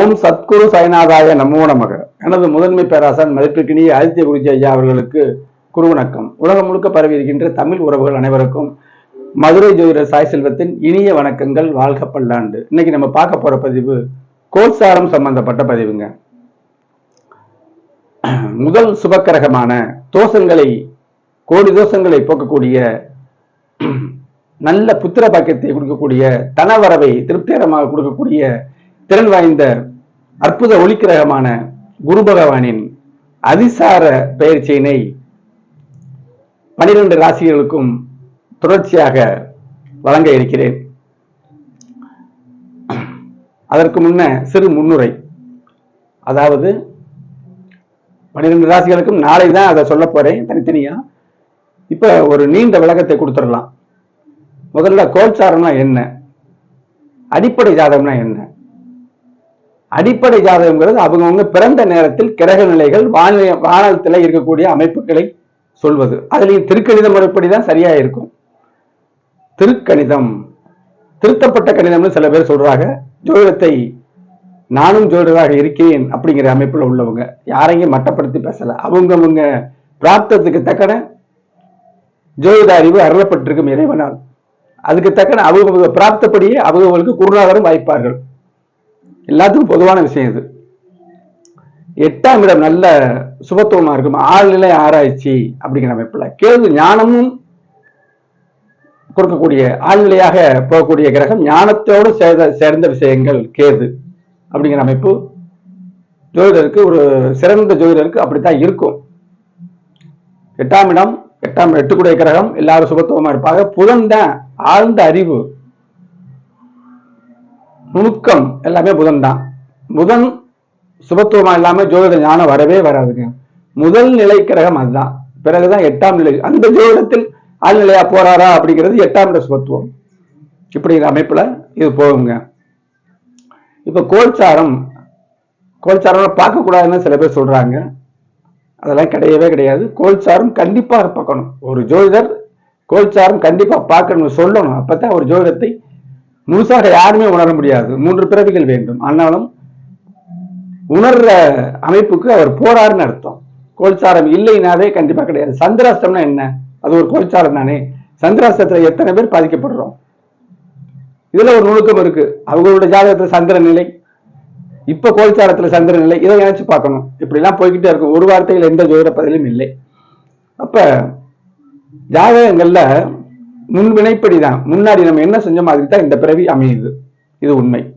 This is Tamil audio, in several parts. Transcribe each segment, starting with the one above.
ஓம் சத்குரு சாய்நாதாய நமோ நமக. எனது முதன்மை பேராசன் மதிப்பிற்கினிய ஆதித்ய குருஜி ஐயா அவர்களுக்கு குருவணக்கம். உலகம் முழுக்க பரவி இருக்கின்ற தமிழ் உறவுகள் அனைவருக்கும் மதுரை ஜோதிடர் சாய் செல்வத்தின் இனிய வணக்கங்கள் வாழ்க பல்லாண்டு. இன்னைக்கு நம்ம பார்க்க போற பதிவு கோல்சாரம் சம்பந்தப்பட்ட பதிவுங்க. முதல் சுபக்கரகமான தோஷங்களை கோடி தோஷங்களை போக்கக்கூடிய நல்ல புத்திர பாக்கியத்தை கொடுக்கக்கூடிய தனவரவை திருப்திகரமாக கொடுக்கக்கூடிய திறன் வாய்ந்த அற்புத ஒளிக்கிரகமான குரு பகவானின் அதிசார பயிற்சியினை பனிரெண்டு ராசிகளுக்கும் தொடர்ச்சியாக வழங்க இருக்கிறேன். அதற்கு முன்ன சிறு முன்னுரை. அதாவது பன்னிரெண்டு ராசிகளுக்கும் நாளை தான் அதை சொல்ல போறேன் தனித்தனியா. இப்ப ஒரு நீண்ட விளக்கத்தை கொடுத்துடலாம். முதல்ல கோல்சாரம்னா என்ன? அடிப்படை ஜாதகம்னா என்ன? அடிப்படை ஜாதகம்ங்கிறது அவங்கவுங்க பிறந்த நேரத்தில் கிரக நிலைகள் வானிலை வானத்தில் இருக்கக்கூடிய அமைப்புகளை சொல்வது. அதுலயும் திருக்கணித முறைப்படி தான் சரியா இருக்கும் திருக்கணிதம். திருத்தப்பட்ட கணிதம்னு சில பேர் சொல்றாங்க. ஜோதிடத்தை நானும் ஜோதிடராக இருக்கிறேன் அப்படிங்கிற அமைப்புல உள்ளவங்க. யாரையும் மட்டப்படுத்தி பேசல. அவங்கவுங்க பிராப்தத்துக்கு தக்கன ஜோதிட அறிவு அருளப்பட்டிருக்கும் இறைவனால். அதுக்கு தக்கன அவங்க பிராப்தப்படியே அவங்களுக்கு குருநாதரும் வாய்ப்பார்கள். எல்லாத்துக்கும் பொதுவான விஷயம் இது. எட்டாம் இடம் நல்ல சுபத்துவமா இருக்கும். ஆழ்நிலை ஆராய்ச்சி அப்படிங்கிற அமைப்புல. கேள்வி ஞானமும் கொடுக்கக்கூடிய ஆழ்நிலையாக போகக்கூடிய கிரகம் ஞானத்தோடு சேர்ந்த சேர்ந்த விஷயங்கள் கேது அப்படிங்கிற அமைப்பு. ஜோதிடருக்கு ஒரு சிறந்த ஜோதிடருக்கு அப்படித்தான் இருக்கும். எட்டாம் இடம் எட்டாம் எட்டுக்குடைய கிரகம் எல்லாரும் சுபத்துவமா இருப்பாங்க. புதன் தான் ஆழ்ந்த அறிவு. நுணுக்கம் எல்லாமே புதன் தான். புதன் சுபத்துவமா இல்லாம ஜோதிட ஞானம் வரவே வராதுங்க. முதல் நிலை கிரகம் அதுதான். பிறகுதான் எட்டாம் நிலை. அந்த ஜோதிடத்தில் ஆழ்நிலையா போறாரா அப்படிங்கிறது எட்டாம் நிலை சுபத்துவம். இப்படிங்கிற அமைப்புல இது போகுங்க. இப்ப கோல்சாரம் கோல்சாரம் பார்க்க கூடாதுன்னு சில பேர் சொல்றாங்க. அதெல்லாம் கிடையவே கிடையாது. கோல்சாரம் கண்டிப்பா பார்க்கணும். ஒரு ஜோதிடர் கோல்சாரம் கண்டிப்பா பார்க்கணும் சொல்லணும். அப்பதான் ஒரு ஜோதிடத்தை முழுசாக யாருமே உணர முடியாது. மூன்று பிறவிகள் வேண்டும். ஆனாலும் உணர்ற அமைப்புக்கு அவர் போறாருன்னு அர்த்தம். கோல்சாரம் இல்லைனாவே கண்டிப்பா கிடையாது. சந்திராஷ்டம்னா என்ன? அது ஒரு கோல்சாரம் தானே. சந்திராஷ்டத்துல எத்தனை பேர் பாதிக்கப்படுறோம்? இதுல ஒரு நுணுக்கம் இருக்கு. அவங்களோட ஜாதகத்துல சந்திர நிலை இப்ப கோல்சாரத்துல சந்திர நிலை இதை நினைச்சு பார்க்கணும். இப்படிலாம் போய்கிட்டே இருக்கும். ஒரு வார்த்தையில் எந்த ஜோதிட பதிலும் இல்லை. அப்ப ஜாதகங்கள்ல முன்வினைப்படி தான் முன்னாடி நம்ம என்ன செஞ்ச மாதிரி தான் இந்த பிறவி அமையுது. இது உண்மை.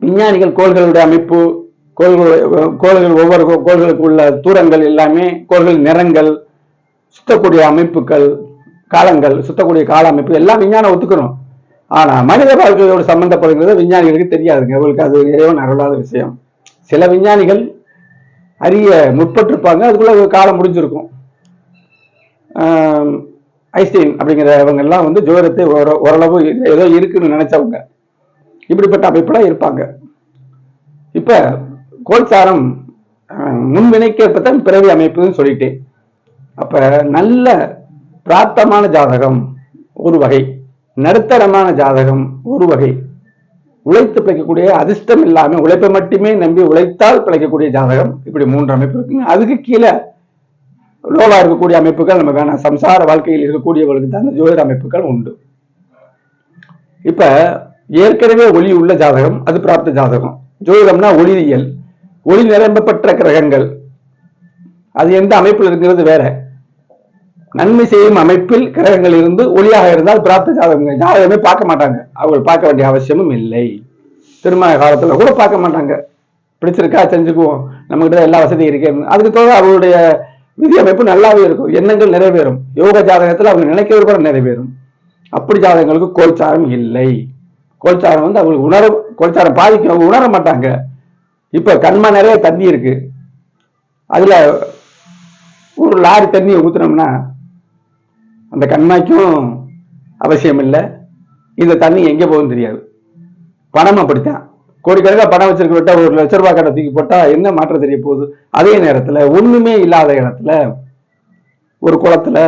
விஞ்ஞானிகள் கோள்களுடைய அமைப்பு கோள்கள் கோள்கள் ஒவ்வொரு கோ- கோள்களுக்கு உள்ள தூரங்கள் எல்லாமே கோள்கள் நிறங்கள் சுத்தக்கூடிய அமைப்புகள் காலங்கள் சுத்தக்கூடிய கால அமைப்பு எல்லாம் விஞ்ஞானம் ஒத்துக்கிறோம் ஆனா மனித வாழ்க்கையோடு சம்பந்தப்படுகிறது விஞ்ஞானிகளுக்கு தெரியாதுங்க. அவங்களுக்கு அது இறைவன் அருளாத விஷயம். சில விஞ்ஞானிகள் அறிய முற்பட்டிருப்பாங்க. அதுக்குள்ள ஒரு காலம் முடிஞ்சிருக்கும். ஆஹ் ஐன்ஸ்டீன் அப்படிங்கிறவங்க எல்லாம் வந்து ஜோதிடத்தை ஓரளவு ஏதோ இருக்குன்னு நினைச்சவங்க. இப்படிப்பட்ட அமைப்பெல்லாம் இருப்பாங்க. இப்ப கோல்சாரம் ஆஹ், பிறவி அமைப்புன்னு சொல்லிட்டேன் அப்ப நல்ல பிராப்தமான ஜாதகம் ஒரு வகை நடுத்தரமான ஜாதகம் ஒரு வகை. உழைத்து பிழைக்கக்கூடிய அதிர்ஷ்டம் இல்லாமல் உழைப்பை மட்டுமே நம்பி உழைத்தால் பிழைக்கக்கூடிய ஜாதகம் இப்படி மூன்று அமைப்பு இருக்குங்க. அதுக்கு கீழே லோலா இருக்கக்கூடிய அமைப்புகள் நம்ம வேணாம். சம்சார வாழ்க்கையில் இருக்கக்கூடியவர்களுக்கு தான் ஜோதிட அமைப்புகள் உண்டு. இப்ப ஏற்கனவே ஒளி உள்ள ஜாதகம் அது பிராப்த ஜாதகம். ஜோதிடம்னா ஒளியியல். ஒளி நிரம்பப்பட்ட கிரகங்கள். அது எந்த அமைப்பில் இருக்கிறது வேற? நன்மை செய்யும் அமைப்பில் கிரகங்கள் இருந்து ஒளியாக இருந்தால் பிராப்த ஜாதகம் ஜாதகமே பார்க்க மாட்டாங்க. அவங்க பார்க்க வேண்டிய அவசியமும் இல்லை. திருமண காலத்துல கூட பார்க்க மாட்டாங்க. பிடிச்சிருக்கா செஞ்சுக்குவோம். நம்மகிட்ட எல்லா வசதியும் இருக்கு. அதுக்கு தவிர அவருடைய விதி அமைப்பு நல்லாவே இருக்கும். எண்ணங்கள் நிறைவேறும். யோக ஜாதகத்தில் அவங்க நினைக்கிறது கூட நிறைவேறும். அப்படி ஜாதகங்களுக்கு கோல்சாரம் இல்லை. கோல்சாரம் வந்து அவங்களுக்கு உணர கோல்சாரம் பாதிக்கும். அவங்க உணர மாட்டாங்க. இப்ப கண்மா நிறைய தண்ணி இருக்கு. அதுல ஒரு லாரி தண்ணியை ஊத்துனோம்னா அந்த கண்மாய்க்கும் அவசியம் இல்லை. இந்த தண்ணி எங்கே போகுதுன்னு தெரியாது. பணம் அப்படித்தான். கோடிக்கணக்காக பணம் வச்சிருக்க விட்டா ஒரு லட்ச ரூபாய் கடை தூக்கி போட்டா என்ன மாற்றம் தெரிய போகுது? அதே நேரத்துல ஒண்ணுமே இல்லாத இடத்துல ஒரு குளத்துல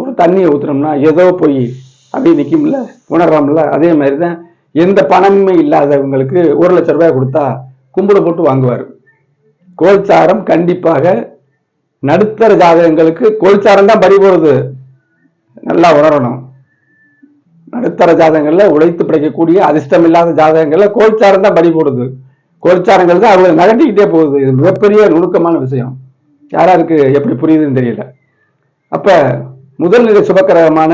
ஒரு தண்ணியை ஊற்றுனோம்னா ஏதோ போய் அப்படியே நிக்கும்ல உணர்றோம்ல? அதே மாதிரி தான் எந்த பணமுமே இல்லாதவங்களுக்கு ஒரு லட்சம் ரூபாய் கொடுத்தா கும்பிட போட்டு வாங்குவார். கோல்சாரம் கண்டிப்பாக நடுத்தர ஜாதகங்களுக்கு கோல்சாரம் தான் பறி போறது. நல்லா உணரணும். நடுத்தர ஜாதகங்கள்ல உழைத்து பிழைக்கக்கூடிய அதிர்ஷ்டம் இல்லாத ஜாதகங்கள்ல கோல்சாரம் தான் படி போடுது. கோல்சாரங்கள் தான் அவங்க நகட்டிக்கிட்டே போகுது. இது மிகப்பெரிய நுணுக்கமான விஷயம். யாராருக்கு எப்படி புரியுதுன்னு தெரியல. அப்ப முதல் நிலை சுபக்கிரகமான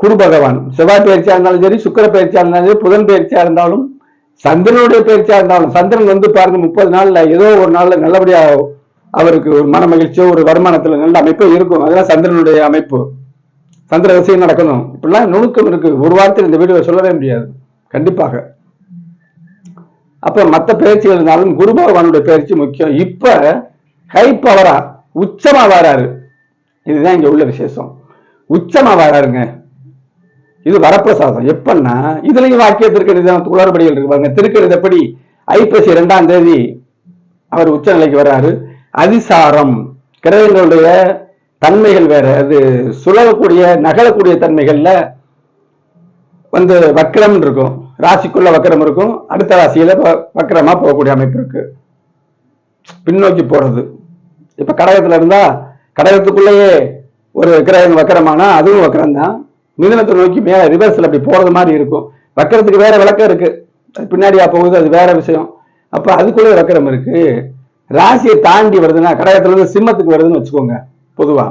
குரு பகவான். செவ்வாய் பயிற்சியா இருந்தாலும் சரி சுக்கிர பயிற்சியா இருந்தாலும் சரி புதன் பயிற்சியா இருந்தாலும் சந்திரனுடைய பயிற்சியா இருந்தாலும் சந்திரன் வந்து பாருங்க முப்பது நாள்ல ஏதோ ஒரு நாள்ல நல்லபடியா அவருக்கு ஒரு மன மகிழ்ச்சியோ ஒரு வருமானத்துல நல்ல அமைப்போ இருக்கும். அதெல்லாம் சந்திரனுடைய அமைப்பு. சந்திர விஷயம் நடக்கணும். இப்படிலாம் நுணுக்கம் இருக்கு. ஒரு வாரத்தில் இந்த வீடியோ சொல்லவே முடியாது. கண்டிப்பாக. அப்ப மற்ற பயிற்சிகள் இருந்தாலும் குரு பகவானுடைய பயிற்சி முக்கியம். இப்ப ஹை பவரா உச்சமா வராரு. இதுதான் இங்க உள்ள விசேஷம். உச்சமா வராருங்க. இது வரப்பிரசாதம். எப்பன்னா இதுலயும் வாக்கிய திருக்கணிதம் குளறுபடிகள் இருக்கு திருக்கணிதப்படி ஐப்பசி இரண்டாம் தேதி அவர் உச்சநிலைக்கு வர்றாரு அதிசாரம். கிரகங்களுடைய தன்மைகள் வேற. அது சுழலக்கூடிய நகலக்கூடிய தன்மைகள்ல வந்து வக்கரம் இருக்கும். ராசிக்குள்ள வக்கரம் இருக்கும். அடுத்த ராசியில வக்கரமா போகக்கூடிய அமைப்பு இருக்கு. பின்னோக்கி போறது. இப்ப கடகத்துல இருந்தா கடகத்துக்குள்ளேயே ஒரு கிரகம் வக்கரமானா அதுவும் வக்கரம் தான் மிதனத்தை நோக்கி மேல ரிவர்ஸ்ல அப்படி போறது மாதிரி இருக்கும். வக்கரத்துக்கு வேற விளக்கம் இருக்கு. அது பின்னாடியா போகுது அது வேற விஷயம். அப்ப அதுக்குள்ளே வக்கரம் இருக்கு. ராசியை தாண்டி வருதுன்னா கடகத்துல இருந்து சிம்மத்துக்கு வருதுன்னு வச்சுக்கோங்க. பொதுவா.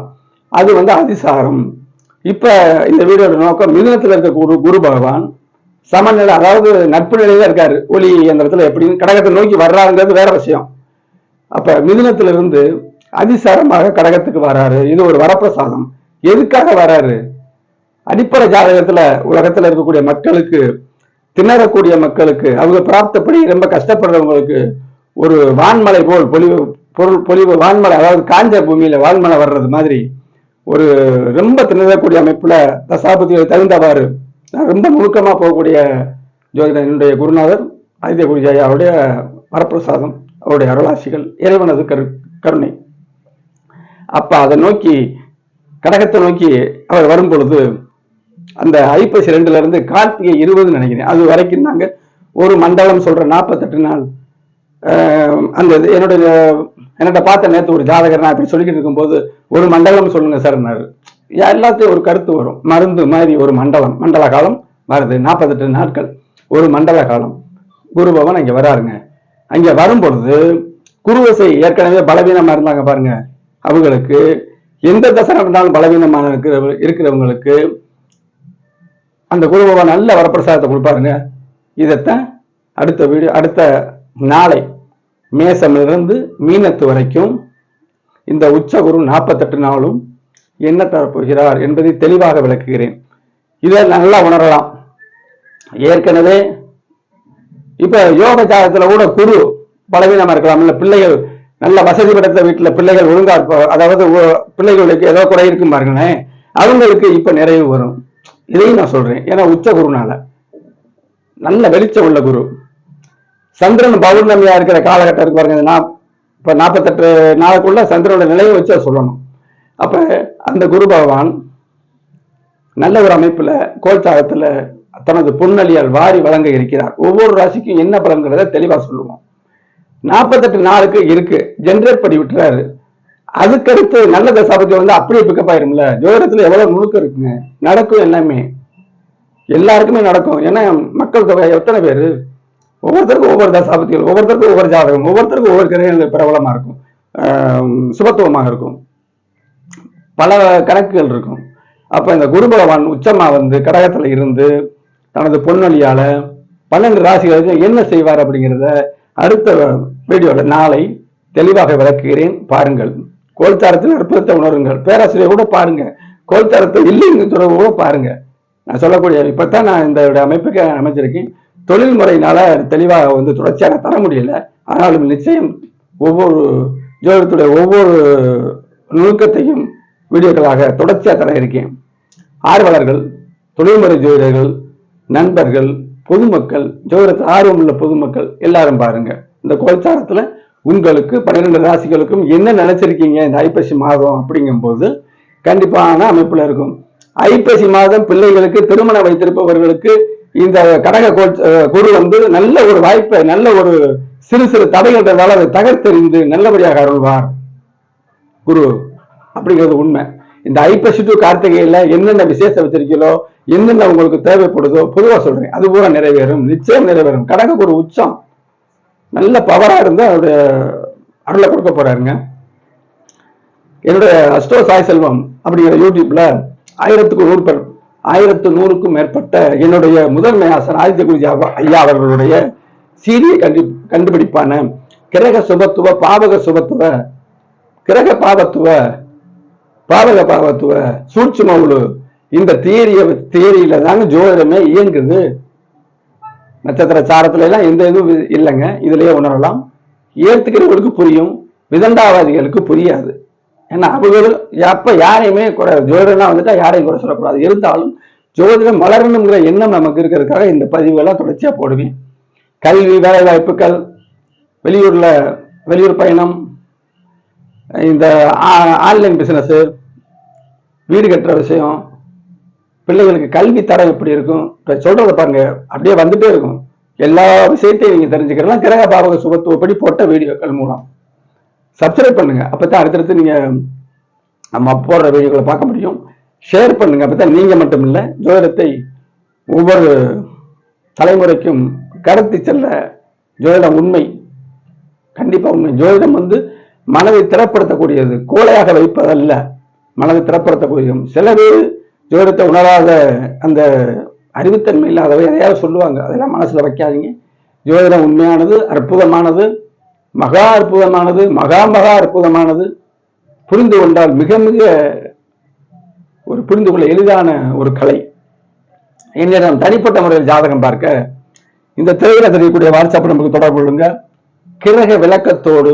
அது வந்து அதிசாரம். இப்ப இந்த வீடியோட நோக்கம் மிதுனத்துல இருக்க குரு குரு பகவான் சமநிலை அதாவது நட்பு நிலையில இருக்காரு. ஒளி இயந்திரத்தில் எப்படின்னு கடகத்தை நோக்கி வர்றாருங்கிறது வேற விஷயம். அப்ப மிதுனத்துல இருந்து அதிசாரமாக கடகத்துக்கு வராரு. இது ஒரு வரப்பிரசாதம். எதுக்காக வராரு? அடிப்படை ஜாதகத்துல உலகத்துல இருக்கக்கூடிய மக்களுக்கு திணறக்கூடிய மக்களுக்கு அவங்க பிராப்தப்படி ரொம்ப கஷ்டப்படுறவங்களுக்கு ஒரு வான்மலை போல் பொழிவு பொருள் பொலிவு வான்மலை அதாவது காஞ்ச பூமியில வான்மலை வர்றது மாதிரி ஒரு ரொம்ப திணறக்கூடிய அமைப்புல தசாபதிகள் தகுந்தவாறு நான் ரொம்ப நுணுக்கமா போகக்கூடிய ஜோதிடர் என்னுடைய குருநாதர் ஆதித்ய குருஜாயா அவருடைய வரப்பிரசாதம் அவருடைய அருளாசிகள் இறைவனது கரு கருணை. அப்ப அதை நோக்கி கடகத்தை நோக்கி அவர் வரும் பொழுது அந்த ஐப்பசி ரெண்டுல இருந்து கார்த்திகை இருபதுன்னு நினைக்கிறேன். அது வரைக்கும் நாங்க ஒரு மண்டலம் சொல்ற நாற்பத்தெட்டு நாள் அந்த இது என்னுடைய என்னட்ட பார்த்த நேற்று ஒரு ஜாதகர் நான் இப்படி சொல்லிக்கிட்டு இருக்கும்போது ஒரு மண்டலம் சொல்லுங்க சார்னாரு எல்லாத்தையும் ஒரு கருத்து வரும். மருந்து மாதிரி ஒரு மண்டலம். மண்டல காலம் வருது. நாற்பத்தெட்டு நாட்கள். ஒரு மண்டல காலம். குரு பவன் அங்கே வராருங்க. அங்கே வரும் பொழுது குருவசை ஏற்கனவே பலவீனமாக இருந்தாங்க பாருங்க. அவங்களுக்கு எந்த தசை நடந்தாலும் பலவீனமான இருக்கிற இருக்கிறவங்களுக்கு அந்த குரு பவன் நல்ல வரப்பிரசாதத்தை கொடுப்பாருங்க. இதைத்தான் அடுத்த வீடியோ அடுத்த நாளை மேசமிலிருந்து மீனத்து வரைக்கும் இந்த உச்சகுரு நாற்பத்தெட்டு நாளும் என்ன தரப்போகிறார் என்பதை தெளிவாக விளக்குகிறேன். இதை நல்லா உணரலாம். ஏற்கனவே இப்ப யோக ஜாதகத்துல கூட குரு பலவீனமா இருக்கலாம். இல்ல பிள்ளைகள் நல்ல வசதி படைத்த வீட்டுல பிள்ளைகள் ஒழுங்கா அதாவது பிள்ளைகளுக்கு ஏதோ குறை இருக்கும் பாருங்களேன். அவங்களுக்கு இப்ப நிறைவு வரும். இதையும் நான் சொல்றேன். ஏன்னா உச்ச குருனால நல்ல வெளிச்சம் உள்ள குரு. சந்திரன் பௌர்ணமியா இருக்கிற காலகட்டம் இருக்கு பாருங்க நான் இப்ப நாற்பத்தெட்டு நாளுக்குள்ள சந்திரனோட நிலையை வச்சு சொல்லணும். அப்ப அந்த குரு பகவான் நல்ல ஒரு அமைப்புல கோல்சாகத்துல தனது புன்னலியால் வாரி வழங்க இருக்கிறார். ஒவ்வொரு ராசிக்கும் என்ன பலன்கிறத தெளிவா சொல்லுவோம். நாற்பத்தெட்டு நாளுக்கு இருக்கு ஜென்ரேட் பண்ணி விட்டுறாரு. அதுக்கடுத்து நல்ல தசாபத்தி வந்து அப்படியே பிக்கப் ஆயிரும்ல. ஜோதிடத்துல எவ்வளவு நுணுக்கம் இருக்குங்க. நடக்கும் எல்லாமே. எல்லாருக்குமே நடக்கும். ஏன்னா மக்கள் தொகை எத்தனை பேரு? ஒவ்வொருத்தருக்கும் ஒவ்வொரு தசாபத்திகள் ஒவ்வொருத்தருக்கும் ஒவ்வொரு ஜாதகம் ஒவ்வொருத்தருக்கும் ஒவ்வொரு கிரகங்கள் பிரபலமா இருக்கும். சுபத்துவமாக இருக்கும். பல கணக்குகள் இருக்கும். அப்போ இந்த குரு பகவான் உச்சமா வந்து கடகத்தில் இருந்து தனது பொன்னொழியால பன்னெண்டு ராசிகளுக்கு என்ன செய்வார் அப்படிங்கிறத அடுத்த வீடியோவில் நாளை தெளிவாக விளக்குகிறேன். பாருங்கள். கோல்தாரத்தில் அற்புதத்தை உணருங்கள். பேராசிரியர் கூட பாருங்க. கோல்தாரத்தை இல்லைங்கிற சொல்ல கூட பாருங்க. நான் சொல்லக்கூடிய இப்போ தான் நான் இந்த அமைப்புக்கு அமைச்சிருக்கேன். தொழில் முறையினால தெளிவாக வந்து தொடர்ச்சியாக தர முடியல. ஆனாலும் நிச்சயம் ஒவ்வொரு ஜோதிடத்துடைய ஒவ்வொரு நுணுக்கத்தையும் வீடியோக்களாக தொடர்ச்சியாக தர இருக்கேன். ஆர்வலர்கள் தொழில்முறை ஜோதிடர்கள் நண்பர்கள் பொதுமக்கள் ஜோதிடத்தில் ஆர்வம் உள்ள பொதுமக்கள் எல்லாரும் பாருங்க. இந்த கோல்சாரத்துல உங்களுக்கு பன்னிரெண்டு ராசிகளுக்கும் என்ன நினைச்சிருக்கீங்க? இந்த ஐப்பசி மாதம் அப்படிங்கும்போது கண்டிப்பான அமைப்புல இருக்கும். ஐப்பசி மாதம் பிள்ளைகளுக்கு திருமணம் வைத்திருப்பவர்களுக்கு இந்த கடக குரு வந்து நல்ல ஒரு வாய்ப்பை நல்ல ஒரு சிறு சிறு தடைகள் அதை தகர்த்தெறிந்து நல்லபடியாக அருள்வார். குரு அப்படிங்கிறது உண்மை. இந்த ஐப்பசி டு கார்த்திகையில என்னென்ன விசேஷம் வச்சிருக்கீங்களோ என்னென்ன உங்களுக்கு தேவைப்படுதோ பொதுவாக சொல்றேன். அது பூரா நிறைவேறும் நிச்சயம் நிறைவேறும். கடக ஒரு உச்சம். நல்ல பவரா இருந்து அவருடைய அருளை கொடுக்க போறாருங்க. என்னுடைய அஸ்டோ சாய் செல்வம் அப்படிங்கிற யூடியூப்ல ஆயிரத்துக்கு நூறு பேர் ஆயிரத்து நூறுக்கும் மேற்பட்ட என்னுடைய முதன்மை ஆசன் ஆதித்ய குருஜி ஐயா அவர்களுடைய சீரிய கண்டு கண்டுபிடிப்பான கிரக சுபத்துவ பாவக சுபத்துவ கிரக பாவத்துவ பாவக பாவத்துவ சூட்சுமவுளு இந்த தியரிய தியரியில தாங்க ஜோதிடமே இயங்குது. நட்சத்திர சாரத்துல எல்லாம் எந்த இதுவும் இல்லைங்க. இதுலயே உணரலாம். ஏத்துக்கிறவங்களுக்கு புரியும். விதண்டாவாதிகளுக்கு புரியாது. ஏன்னா அவர்கள் அப்ப யாரையுமே குறை ஜோதிடம்லாம் வந்துட்டா யாரையும் குறை சொல்லக்கூடாது. இருந்தாலும் ஜோதிடம் வளரணுங்கிற எண்ணம் நமக்கு இருக்கிறதுக்காக இந்த பதிவுகள்லாம் தொடர்ச்சியா போடுவேன். கல்வி வேலை வாய்ப்புகள் வெளியூர்ல வெளியூர் பயணம் இந்த ஆன்லைன் பிசினஸ் வீடு கட்டுற விஷயம் பிள்ளைகளுக்கு கல்வி தரம் எப்படி இருக்கும் இப்ப சொல்றத பாருங்க அப்படியே வந்துட்டே இருக்கும். எல்லா விஷயத்தையும் நீங்க தெரிஞ்சுக்கலாம் கிரக பாவக சுபத்துவப்படி போட்ட வீடியோக்கள் மூலம். சப்ஸ்கிரைப் பண்ணுங்க. அப்பதான் அடுத்தடுத்து நீங்க நம்ம போடுற வீடியோக்களை பார்க்க முடியும். ஷேர் பண்ணுங்க. அப்பதான் நீங்க மட்டும் இல்ல ஜோதிடத்தை ஒவ்வொரு தலைமுறைக்கும் கடத்தி செல்ல ஜோதிடம் உண்மை கண்டிப்பா உண்மை. ஜோதிடம் வந்து மனதை திறப்படுத்தக்கூடியது கோலையாக வைப்பதல்ல மனதை திறப்படுத்தக்கூடியது சில பேர் ஜோதிடத்தை உணராத அந்த அறிவுத்தன்மை இல்லாதவை எதையாவது சொல்லுவாங்க. அதெல்லாம் மனசுல வைக்காதீங்க. ஜோதிடம் உண்மையானது அற்புதமானது. மகா அற்புதமானது மகா மகா அற்புதமானது. புரிந்து கொண்டால் மிக மிக ஒரு புரிந்து கொள்ள எளிதான ஒரு கலை. என்னிடம் தனிப்பட்ட முறையில் ஜாதகம் பார்க்க இந்த திரையில தெரியக்கூடிய வாட்ஸ்அப் நமக்கு தொடர்பு கொள்ளுங்க. கிரக விளக்கத்தோடு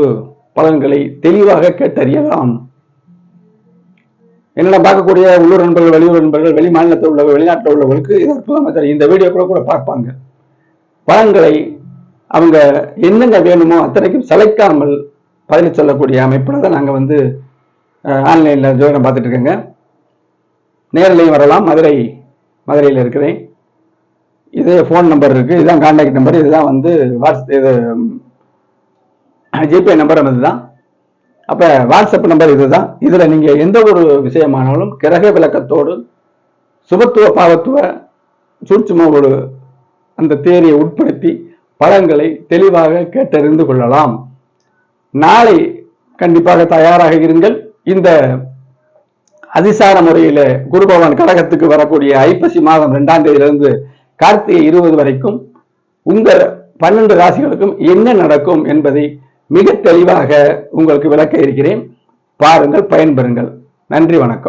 பலன்களை தெளிவாக கேட்டறியலாம். என்னென்ன பார்க்கக்கூடிய உள்ளூர் நண்பர்கள் வெளியூர் நண்பர்கள் வெளி மாநிலத்தில் உள்ளவர்கள் வெளிநாட்டில் உள்ளவர்களுக்கு இது அற்புதமாக தெரியும். இந்த வீடியோ கூட கூட பார்ப்பாங்க. பலன்களை அவங்க என்னங்க வேணுமோ அத்தனைக்கும் சளைக்காமல் பதில் சொல்லக்கூடிய அமைப்பில் தான் நாங்கள் வந்து ஆன்லைனில் ஜோதிடம் பார்த்துட்டு இருக்கேங்க நேரிலையும் வரலாம். மதுரை மதுரையில் இருக்கிறேன். இது ஃபோன் நம்பர் இருக்குது இதுதான் கான்டாக்ட் நம்பர் இதுதான் வந்து வாட்ஸ் இது ஜிபே நம்பர் அதுதான் அப்போ வாட்ஸ்அப் நம்பர் இதுதான். இதில் நீங்கள் எந்த ஒரு விஷயமானாலும் கிரக விளக்கத்தோடு சுபத்துவ பாவத்துவ சூட்சுமோடு அந்த தேரியை உட்படுத்தி பலன்களை தெளிவாக கேட்டறிந்து கொள்ளலாம். நாளை கண்டிப்பாக தயாராக இருங்கள். இந்த அதிசார முறையில குரு பகவான் கடகத்துக்கு வரக்கூடிய ஐப்பசி மாதம் இரண்டாம் தேதியிலிருந்து கார்த்திகை இருபது வரைக்கும் உங்கள் பன்னெண்டு ராசிகளுக்கும் என்ன நடக்கும் என்பதை மிக தெளிவாக உங்களுக்கு விளக்க இருக்கிறேன். பாருங்கள் பயன்பெறுங்கள். நன்றி வணக்கம்.